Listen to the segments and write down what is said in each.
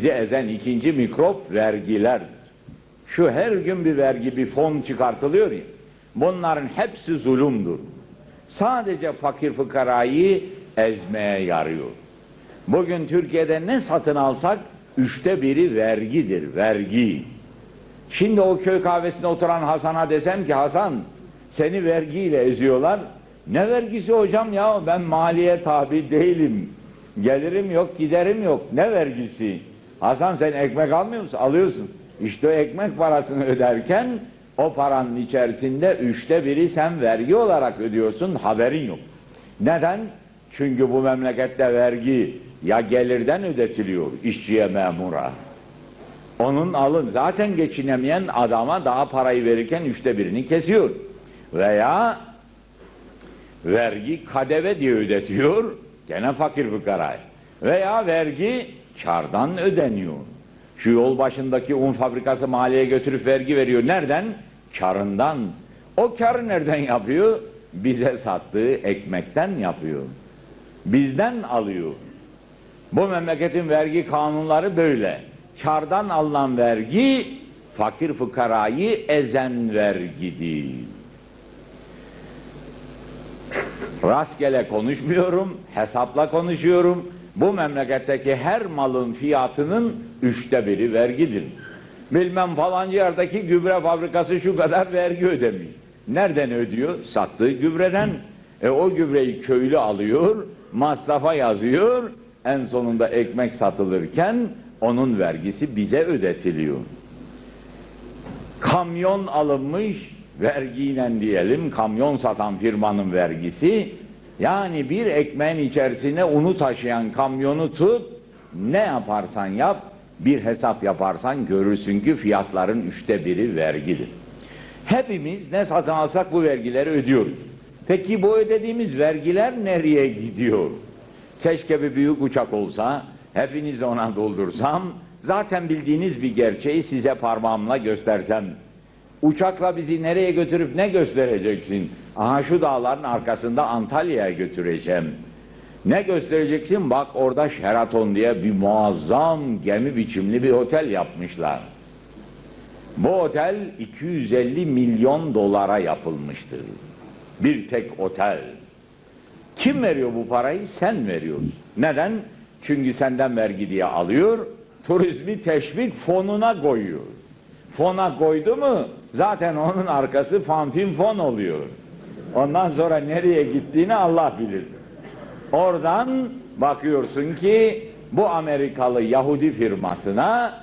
Bizi ezen ikinci mikrop vergilerdir. Şu her gün bir vergi, bir fon çıkartılıyor ya. Bunların hepsi zulümdür. Sadece fakir fıkarayı ezmeye yarıyor. Bugün Türkiye'de ne satın alsak üçte biri vergidir, vergi. Şimdi o köy kahvesinde oturan Hasan'a desem ki Hasan seni vergiyle eziyorlar. Ne vergisi hocam ya ben maliye tabi değilim. Gelirim yok, giderim yok. Ne vergisi? Hasan sen ekmek almıyor musun? Alıyorsun. İşte o ekmek parasını öderken o paranın içerisinde üçte biri sen vergi olarak ödüyorsun, haberin yok. Neden? Çünkü bu memlekette vergi ya gelirden ödetiliyor işçiye memura. Onun alın zaten geçinemeyen adama daha parayı verirken üçte birini kesiyor. Veya vergi kadeve diye ödetiyor gene fakir fıkaraya. Veya vergi kardan ödeniyor. Şu yol başındaki un fabrikası mahalleye götürüp vergi veriyor. Nereden? Karından. O karı nereden yapıyor? Bize sattığı ekmekten yapıyor. Bizden alıyor. Bu memleketin vergi kanunları böyle. Kardan alınan vergi fakir fıkarayı ezen vergidir. Rastgele konuşmuyorum, hesapla konuşuyorum. Bu memleketteki her malın fiyatının üçte biri vergidir. Bilmem falanca yerdeki gübre fabrikası şu kadar vergi ödemiş. Nereden ödüyor? Sattığı gübreden. E o gübreyi köylü alıyor, masrafa yazıyor, en sonunda ekmek satılırken onun vergisi bize ödetiliyor. Kamyon alınmış, vergiyle diyelim, kamyon satan firmanın vergisi, yani bir ekmeğin içerisine unu taşıyan kamyonu tut, ne yaparsan yap, bir hesap yaparsan görürsün ki fiyatların üçte biri vergidir. Hepimiz ne satın alsak bu vergileri ödüyoruz. Peki bu ödediğimiz vergiler nereye gidiyor? Keşke bir büyük uçak olsa, hepinizi ona doldursam, zaten bildiğiniz bir gerçeği size parmağımla göstersem. Uçakla bizi nereye götürüp ne göstereceksin? Aha şu dağların arkasında Antalya'ya götüreceğim. Ne göstereceksin? Bak orada Sheraton diye bir muazzam gemi biçimli bir otel yapmışlar. Bu otel 250 milyon dolara yapılmıştır. Bir tek otel. Kim veriyor bu parayı? Sen veriyorsun. Neden? Çünkü senden vergi diye alıyor, turizmi teşvik fonuna koyuyor. Fona koydu mu zaten onun arkası fanfin fon oluyor. Ondan sonra nereye gittiğini Allah bilir. Oradan bakıyorsun ki bu Amerikalı Yahudi firmasına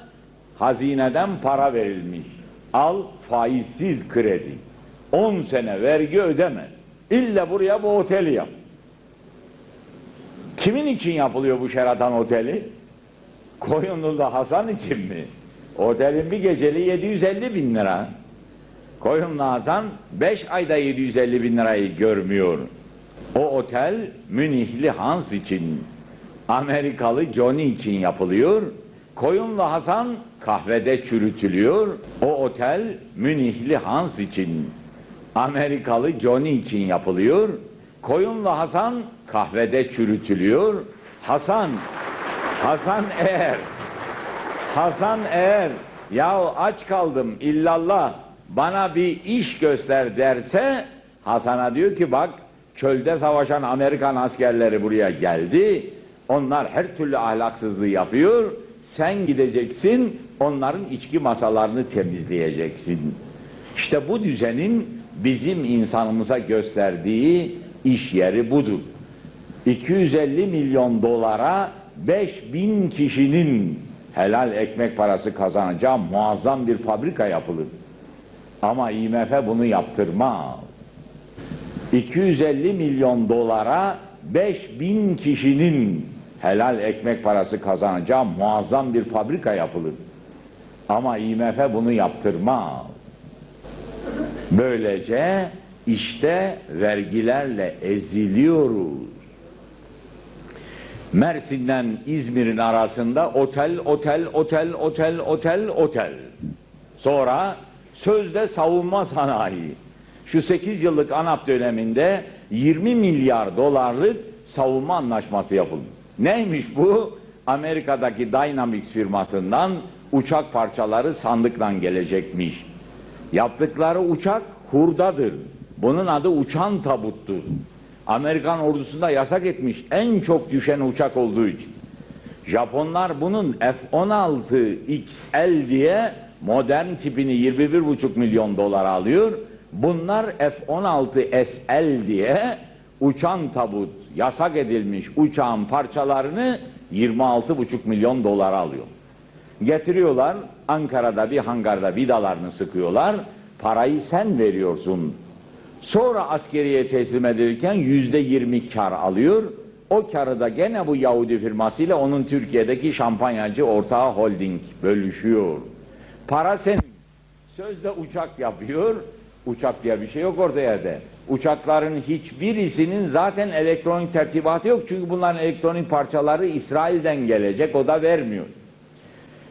hazineden para verilmiş. Al faizsiz kredi. 10 sene vergi ödeme. İlla buraya bu oteli yap. Kimin için yapılıyor bu Sheraton Oteli? Koyunlu'da Hasan için mi? Otelin bir geceli 750 bin lira. Koyunlu Hasan 5 ayda 750 bin lirayı görmüyor. O otel Münihli Hans için, Amerikalı Johnny için yapılıyor. Koyunlu Hasan kahvede çürütülüyor. O otel Münihli Hans için, Amerikalı Johnny için yapılıyor. Koyunlu Hasan kahvede çürütülüyor. Hasan, Hasan eğer, Hasan eğer, ya aç kaldım illallah bana bir iş göster derse Hasan'a diyor ki bak çölde savaşan Amerikan askerleri buraya geldi. Onlar her türlü ahlaksızlığı yapıyor. Sen gideceksin onların içki masalarını temizleyeceksin. İşte bu düzenin bizim insanımıza gösterdiği iş yeri budur. 250 milyon dolara 5000 kişinin helal ekmek parası kazanacağı muazzam bir fabrika yapılır. Ama IMF bunu yaptırmaz. 250 milyon dolara 5000 kişinin helal ekmek parası kazanacağı muazzam bir fabrika yapılır. Ama IMF bunu yaptırmaz. Böylece işte vergilerle eziliyoruz. Mersin'den İzmir'in arasında otel, otel, otel, otel, otel, otel. Sonra sözde savunma sanayi. Şu 8 yıllık ANAP döneminde 20 milyar dolarlık savunma anlaşması yapıldı. Neymiş bu? Amerika'daki Dynamics firmasından uçak parçaları sandıkla gelecekmiş. Yaptıkları uçak hurdadır. Bunun adı uçan tabuttur. Amerikan ordusunda yasak etmiş en çok düşen uçak olduğu için. Japonlar bunun F-16 XL diye modern tipini 21,5 milyon dolara alıyor. Bunlar F-16 SL diye uçan tabut, yasak edilmiş uçağın parçalarını 26,5 milyon dolara alıyor. Getiriyorlar, Ankara'da bir hangarda vidalarını sıkıyorlar, parayı sen veriyorsun. Sonra askeriye teslim edilirken yüzde yirmi kar alıyor. O karı da gene bu Yahudi firmasıyla onun Türkiye'deki şampanyacı ortağı holding bölüşüyor. Para senin. Sözde uçak yapıyor. Uçak diye bir şey yok orada yerde. Uçakların hiçbirisinin zaten elektronik tertibatı yok. Çünkü bunların elektronik parçaları İsrail'den gelecek. O da vermiyor.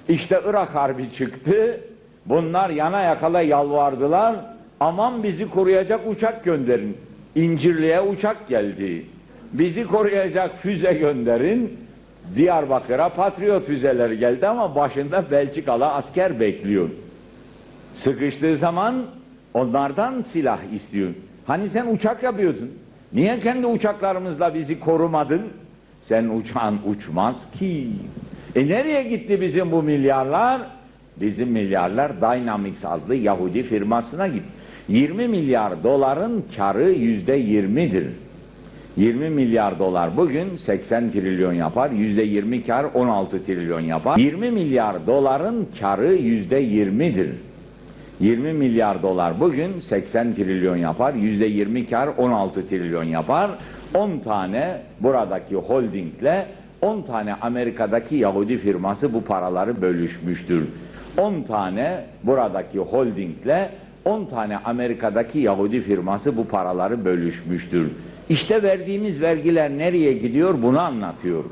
İşte Irak Harbi çıktı. Bunlar yana yakala yalvardılar. Aman bizi koruyacak uçak gönderin. İncirli'ye uçak geldi. Bizi koruyacak füze gönderin. Diyarbakır'a patriot füzeleri geldi ama başında Belçikalı asker bekliyor. Sıkıştığı zaman onlardan silah istiyor. Hani sen uçak yapıyorsun. Niye kendi uçaklarımızla bizi korumadın? Sen uçağın uçmaz ki. E nereye gitti bizim bu milyarlar? Bizim milyarlar Dynamics adlı Yahudi firmasına gitti. 20 milyar doların karı yüzde 20'dir. 20 milyar dolar bugün 80 trilyon yapar. Yüzde 20 kar 16 trilyon yapar. 20 milyar doların karı yüzde 20'dir. 20 milyar dolar bugün 80 trilyon yapar. Yüzde 20 kar 16 trilyon yapar. 10 tane buradaki holdingle 10 tane Amerika'daki Yahudi firması bu paraları bölüşmüştür. 10 tane buradaki holdingle 10 tane Amerika'daki Yahudi firması bu paraları bölüşmüştür. İşte verdiğimiz vergiler nereye gidiyor bunu anlatıyor.